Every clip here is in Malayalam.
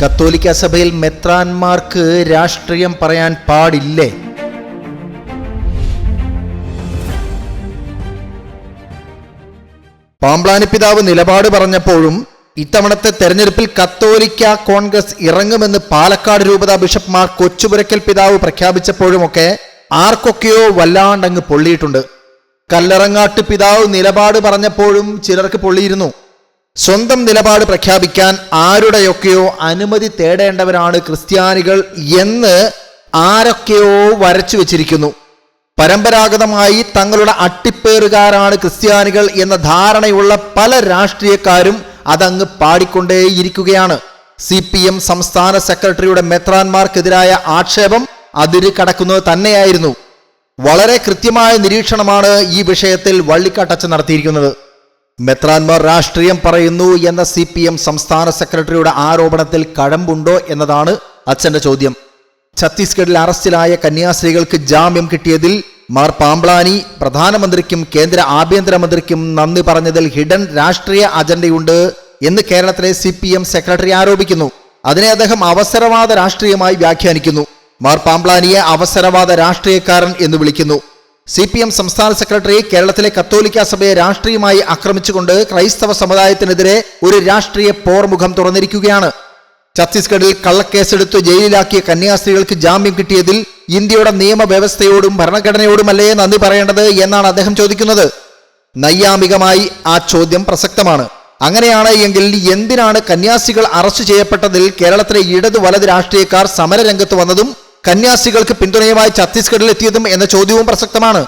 കത്തോലിക്ക സഭയിൽ മെത്രാന്മാർക്ക് രാഷ്ട്രീയം പറയാൻ പാടില്ലേ? പാമ്പ്ലാനി പിതാവ് നിലപാട് പറഞ്ഞപ്പോഴും ഇത്തവണത്തെ തെരഞ്ഞെടുപ്പിൽ കത്തോലിക്ക കോൺഗ്രസ് ഇറങ്ങുമെന്ന് പാലക്കാട് രൂപത ബിഷപ്പ് മാർ കൊച്ചുപുരക്കൽ പിതാവ് പ്രഖ്യാപിച്ചപ്പോഴുമൊക്കെ ആർക്കൊക്കെയോ വല്ലാണ്ടങ്ങ് പൊള്ളിയിട്ടുണ്ട്. കല്ലറങ്ങാട്ട് പിതാവ് നിലപാട് പറഞ്ഞപ്പോഴും ചിലർക്ക് പൊള്ളിയിരുന്നു. സ്വന്തം നിലപാട് പ്രഖ്യാപിക്കാൻ ആരുടെയൊക്കെയോ അനുമതി തേടേണ്ടവരാണ് ക്രിസ്ത്യാനികൾ എന്ന് ആരൊക്കെയോ വരച്ചു വച്ചിരിക്കുന്നു. പരമ്പരാഗതമായി തങ്ങളുടെ അട്ടിപ്പേറുകാരാണ് ക്രിസ്ത്യാനികൾ എന്ന ധാരണയുള്ള പല രാഷ്ട്രീയക്കാരും അതങ്ങ് പാടിക്കൊണ്ടേയിരിക്കുകയാണ്. സി പി എം സംസ്ഥാന സെക്രട്ടറിയുടെ മെത്രാൻമാർക്കെതിരായ ആക്ഷേപം അതിര് കടക്കുന്നത് തന്നെയായിരുന്നു. വളരെ കൃത്യമായ നിരീക്ഷണമാണ് ഈ വിഷയത്തിൽ വള്ളിക്കാട്ടച്ച നടത്തിയിരിക്കുന്നത്. മെത്രാൻമാർ രാഷ്ട്രീയം പറയുന്നു എന്ന സി പി എം സംസ്ഥാന സെക്രട്ടറിയുടെ ആരോപണത്തിൽ കഴമ്പുണ്ടോ എന്നതാണ് അച്ഛന്റെ ചോദ്യം. ഛത്തീസ്ഗഡിൽ അറസ്റ്റിലായ കന്യാസ്ത്രീകൾക്ക് ജാമ്യം കിട്ടിയതിൽ മാർ പാംബ്ലാനി പ്രധാനമന്ത്രിക്കും കേന്ദ്ര ആഭ്യന്തരമന്ത്രിക്കും നന്ദി പറഞ്ഞതിൽ ഹിഡൻ രാഷ്ട്രീയ അജണ്ടയുണ്ട് എന്ന് കേരളത്തിലെ സി പി എം സെക്രട്ടറി ആരോപിക്കുന്നു. അതിനെ അദ്ദേഹം അവസരവാദ രാഷ്ട്രീയമായി വ്യാഖ്യാനിക്കുന്നു. മാർ പാംബ്ലാനിയെ അവസരവാദ രാഷ്ട്രീയക്കാരൻ എന്ന് വിളിക്കുന്നു. സി പി എം സംസ്ഥാന സെക്രട്ടറി കേരളത്തിലെ കത്തോലിക്ക സഭയെ രാഷ്ട്രീയമായി ആക്രമിച്ചുകൊണ്ട് ക്രൈസ്തവ സമുദായത്തിനെതിരെ ഒരു രാഷ്ട്രീയ പോർമുഖം തുറന്നിരിക്കുകയാണ്. ഛത്തീസ്ഗഡിൽ കള്ളക്കേസെടുത്ത് ജയിലിലാക്കിയ കന്യാസ്ത്രീകൾക്ക് ജാമ്യം കിട്ടിയതിൽ ഇന്ത്യയുടെ നിയമവ്യവസ്ഥയോടും ഭരണഘടനയോടുമല്ലേ നന്ദി പറയേണ്ടത് എന്നാണ് അദ്ദേഹം ചോദിക്കുന്നത്. നൈയാമികമായി ആ ചോദ്യം പ്രസക്തമാണ്. അങ്ങനെയാണ് എങ്കിൽ എന്തിനാണ് കന്യാസ്ത്രീകൾ അറസ്റ്റ് ചെയ്യപ്പെട്ടതിൽ കേരളത്തിലെ ഇടതു വലത് രാഷ്ട്രീയക്കാർ സമരരംഗത്ത് വന്നതും കന്യാസ്ത്രീകൾക്ക് പിന്തുണയുമായി ഛത്തീസ്ഗഡിൽ എത്തിയതും എന്ന ചോദ്യവും പ്രസക്തമാണ്.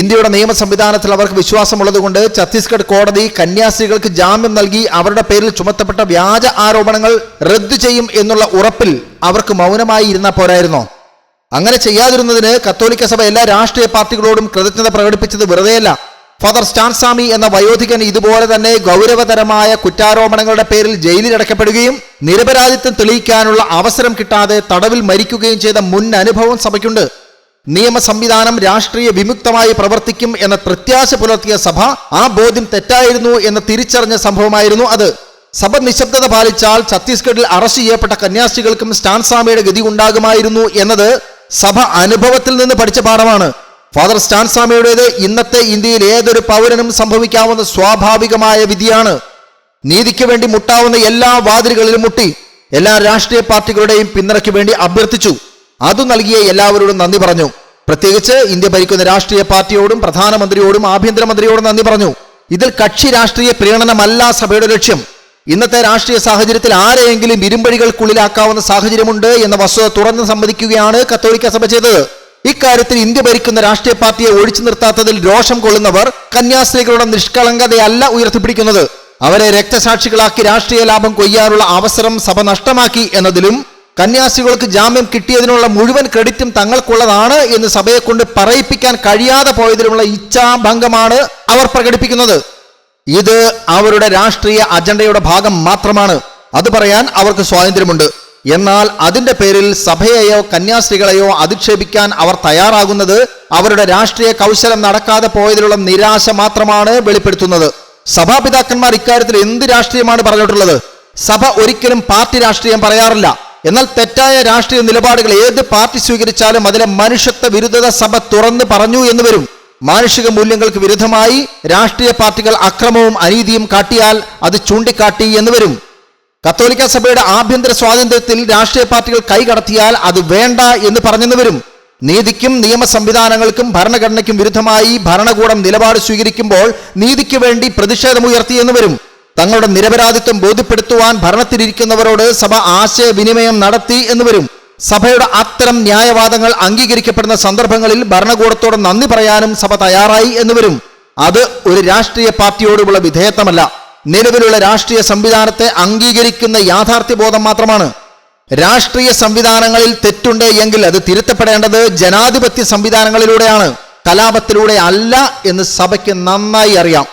ഇന്ത്യയുടെ നിയമ സംവിധാനത്തിൽ അവർക്ക് വിശ്വാസമുള്ളതുകൊണ്ട് ഛത്തീസ്ഗഡ് കോടതി കന്യാസ്ത്രീകൾക്ക് ജാമ്യം നൽകി അവരുടെ പേരിൽ ചുമത്തപ്പെട്ട വ്യാജ ആരോപണങ്ങൾ റദ്ദു ചെയ്യും എന്നുള്ള ഉറപ്പിൽ അവർക്ക് മൗനമായി ഇരുന്ന പോരായിരുന്നോ. അങ്ങനെ ചെയ്യാതിരുന്നതിന് കത്തോലിക്ക സഭ എല്ലാ രാഷ്ട്രീയ പാർട്ടികളോടും കൃതജ്ഞത പ്രകടിപ്പിച്ചത് വെറുതെയല്ല. ഫാദർ സ്റ്റാൻസാമി എന്ന വയോധികൻ ഇതുപോലെ തന്നെ ഗൗരവതരമായ കുറ്റാരോപണങ്ങളുടെ പേരിൽ ജയിലിലടക്കപ്പെടുകയും നിരപരാധിത്വം തെളിയിക്കാനുള്ള അവസരം കിട്ടാതെ തടവിൽ മരിക്കുകയും ചെയ്ത മുൻ അനുഭവം സഭയ്ക്കുണ്ട്. നിയമ സംവിധാനം രാഷ്ട്രീയ വിമുക്തമായി പ്രവർത്തിക്കും എന്ന പ്രത്യാശ പുലർത്തിയ സഭ ആ ബോധ്യം തെറ്റായിരുന്നു എന്ന് തിരിച്ചറിഞ്ഞ സംഭവമായിരുന്നു അത്. സഭ നിശബ്ദത പാലിച്ചാൽ ഛത്തീസ്ഗഡിൽ അറസ്റ്റ് ചെയ്യപ്പെട്ട കന്യാസ്ത്രീകൾക്കും സ്റ്റാൻസാമിയുടെ ഗതി ഉണ്ടാകുമായിരുന്നു എന്നത് സഭ അനുഭവത്തിൽ നിന്ന് പഠിച്ച പാഠമാണ്. ഫാദർ സ്റ്റാൻസാമിയുടേത് ഇന്നത്തെ ഇന്ത്യയിൽ ഏതൊരു പൗരനും സംഭവിക്കാവുന്ന സ്വാഭാവികമായ വിധിയാണ്. നീതിക്ക് വേണ്ടി മുട്ടാവുന്ന എല്ലാ വാതിലുകളിലും മുട്ടി എല്ലാ രാഷ്ട്രീയ പാർട്ടികളുടെയും പിന്തുണയ്ക്ക് വേണ്ടി അഭ്യർത്ഥിച്ചു. അത് നൽകിയ എല്ലാവരോടും നന്ദി പറഞ്ഞു. പ്രത്യേകിച്ച് ഇന്ത്യ ഭരിക്കുന്ന രാഷ്ട്രീയ പാർട്ടിയോടും പ്രധാനമന്ത്രിയോടും ആഭ്യന്തരമന്ത്രിയോടും നന്ദി പറഞ്ഞു. ഇതിൽ കക്ഷി രാഷ്ട്രീയ പ്രീണനമല്ല സഭയുടെ ലക്ഷ്യം. ഇന്നത്തെ രാഷ്ട്രീയ സാഹചര്യത്തിൽ ആരെയെങ്കിലും ഇരുമ്പഴികൾക്കുള്ളിലാക്കാവുന്ന സാഹചര്യമുണ്ട് എന്ന വസ്തുത തുറന്ന് സമ്മതിക്കുകയാണ് കത്തോലിക്ക സഭ ചെയ്തത്. ഇക്കാര്യത്തിൽ ഇന്ത്യ ഭരിക്കുന്ന രാഷ്ട്രീയ പാർട്ടിയെ ഒഴിച്ചു നിർത്താത്തതിൽ രോഷം കൊള്ളുന്നവർ കന്യാസ്ത്രീകളുടെ നിഷ്കളങ്കതയല്ല ഉയർത്തിപ്പിടിക്കുന്നത്. അവരെ രക്തസാക്ഷികളാക്കി രാഷ്ട്രീയ ലാഭം കൊയ്യാനുള്ള അവസരം സഭ നഷ്ടമാക്കി എന്നതിലും കന്യാസ്ത്രീകൾക്ക് ജാമ്യം കിട്ടിയതിനുള്ള മുഴുവൻ ക്രെഡിറ്റും തങ്ങൾക്കുള്ളതാണ് എന്ന് സഭയെ കൊണ്ട് പറയിപ്പിക്കാൻ കഴിയാതെ പോയതിലുമുള്ള ഇച്ഛാഭംഗമാണ് അവർ പ്രകടിപ്പിക്കുന്നത്. ഇത് അവരുടെ രാഷ്ട്രീയ അജണ്ടയുടെ ഭാഗം മാത്രമാണ്. അത് പറയാൻ അവർക്ക് സ്വാതന്ത്ര്യമുണ്ട്. എന്നാൽ അതിന്റെ പേരിൽ സഭയെയോ കന്യാസ്ത്രീകളെയോ അധിക്ഷേപിക്കാൻ അവർ തയ്യാറാകുന്നത് അവരുടെ രാഷ്ട്രീയ കൗശലം നടക്കാതെ പോയതിലുള്ള നിരാശ മാത്രമാണ് വെളിപ്പെടുത്തുന്നത്. സഭാപിതാക്കന്മാർ ഇക്കാര്യത്തിൽ എന്ത് രാഷ്ട്രീയമാണ് പറഞ്ഞിട്ടുള്ളത്? സഭ ഒരിക്കലും പാർട്ടി രാഷ്ട്രീയം പറയാറില്ല. എന്നാൽ തെറ്റായ രാഷ്ട്രീയ നിലപാടുകൾ ഏത് പാർട്ടി സ്വീകരിച്ചാലും അതിലെ മനുഷ്യത്വ വിരുദ്ധത സഭ തുറന്നു പറഞ്ഞു എന്ന് വരും. മാനുഷിക മൂല്യങ്ങൾക്ക് വിരുദ്ധമായി രാഷ്ട്രീയ പാർട്ടികൾ അക്രമവും അനീതിയും കാട്ടിയാൽ അത് ചൂണ്ടിക്കാട്ടി എന്ന് വരും. കത്തോലിക്ക സഭയുടെ ആഭ്യന്തര സ്വാതന്ത്ര്യത്തിൽ രാഷ്ട്രീയ പാർട്ടികൾ കൈകടത്തിയാൽ അത് വേണ്ട എന്ന് പറഞ്ഞെന്ന് വരും. നീതിക്കും നിയമ സംവിധാനങ്ങൾക്കും ഭരണഘടനയ്ക്കും വിരുദ്ധമായി ഭരണകൂടം നിലപാട് സ്വീകരിക്കുമ്പോൾ നീതിക്ക് വേണ്ടി പ്രതിഷേധമുയർത്തിയെന്ന് വരും. തങ്ങളുടെ നിരപരാധിത്വം ബോധ്യപ്പെടുത്തുവാൻ ഭരണത്തിലിരിക്കുന്നവരോട് സഭ ആശയവിനിമയം നടത്തി എന്ന് വരും. സഭയുടെ അത്തരം ന്യായവാദങ്ങൾ അംഗീകരിക്കപ്പെടുന്ന സന്ദർഭങ്ങളിൽ ഭരണകൂടത്തോട് നന്ദി പറയാനും സഭ തയ്യാറായി എന്ന് വരും. അത് ഒരു രാഷ്ട്രീയ പാർട്ടിയോടുള്ള വിധേയത്വമല്ല. നിലവിലുള്ള രാഷ്ട്രീയ സംവിധാനത്തെ അംഗീകരിക്കുന്ന യാഥാർത്ഥ്യബോധം മാത്രമാണ്. രാഷ്ട്രീയ സംവിധാനങ്ങളിൽ തെറ്റുണ്ട് എങ്കിൽ അത് തിരുത്തപ്പെടേണ്ടത് ജനാധിപത്യ സംവിധാനങ്ങളിലൂടെയാണ്. കലാപത്തിലൂടെ അല്ല എന്ന് സഭയ്ക്ക് നന്നായി അറിയാം.